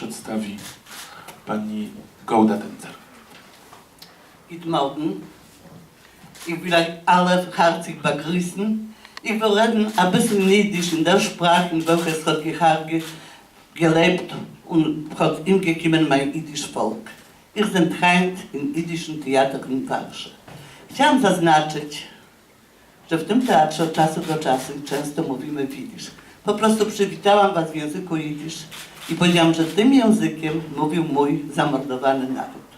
przedstawi pani Gołda Tencer. Guten Morgen. Ich will euch alle herzlich begrüßen. Ich will reden ein bisschen Niedisch in der Sprache, in welcher hat Geharge gelebt und hat gekommen mein jüdisch Volk. Ich bin Heint im jüdischen Theater in Warszawie. Chciałam zaznaczyć, że w tym teatrze od czasu do czasu często mówimy w jidysz. Po prostu przywitałam was w języku jidysz i powiedziałam, że tym językiem mówił mój zamordowany naród.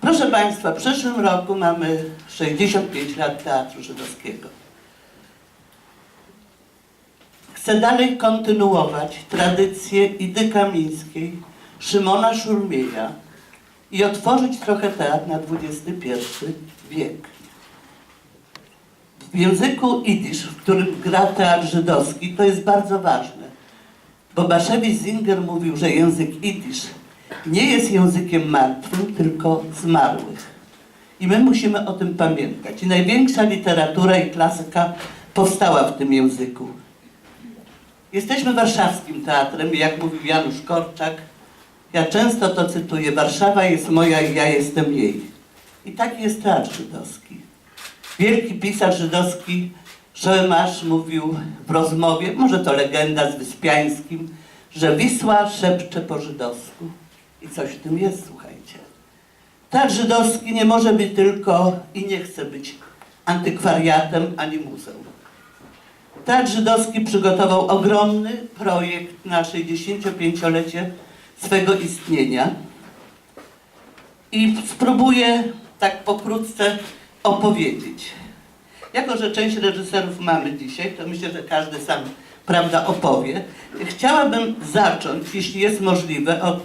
Proszę Państwa, w przyszłym roku mamy 65 lat Teatru Żydowskiego. Chcę dalej kontynuować tradycję Idy Kamińskiej, Szymona Szurmieja i otworzyć trochę teatr na XXI wiek. W języku idysz, w którym gra teatr żydowski, to jest bardzo ważne, bo Baszewicz Zinger mówił, że język idysz nie jest językiem martwym, tylko zmarłych. I my musimy o tym pamiętać. I największa literatura i klasyka powstała w tym języku. Jesteśmy warszawskim teatrem jak mówił Janusz Korczak, ja często to cytuję, Warszawa jest moja i ja jestem jej. I taki jest teatr żydowski. Wielki pisarz żydowski Szoemasz mówił w rozmowie, może to legenda z Wyspiańskim, że Wisła szepcze po żydowsku. I coś w tym jest, słuchajcie. Teatr żydowski nie może być tylko i nie chce być antykwariatem ani muzeum. Teatr żydowski przygotował ogromny projekt na 65-lecie swego istnienia i spróbuję tak pokrótce opowiedzieć. Jako, że część reżyserów mamy dzisiaj, to myślę, że każdy sam prawda opowie. Chciałabym zacząć, jeśli jest możliwe, od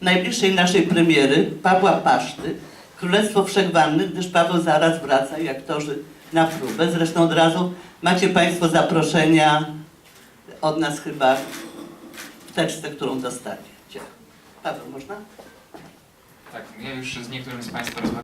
najbliższej naszej premiery Pawła Paszty, Królestwo Wszechwanny, gdyż Paweł zaraz wraca i aktorzy na próbę. Zresztą od razu macie Państwo zaproszenia od nas chyba w teczce, którą dostaniecie. Paweł, można? Tak, ja już z niektórym z Państwa rozmawiałem.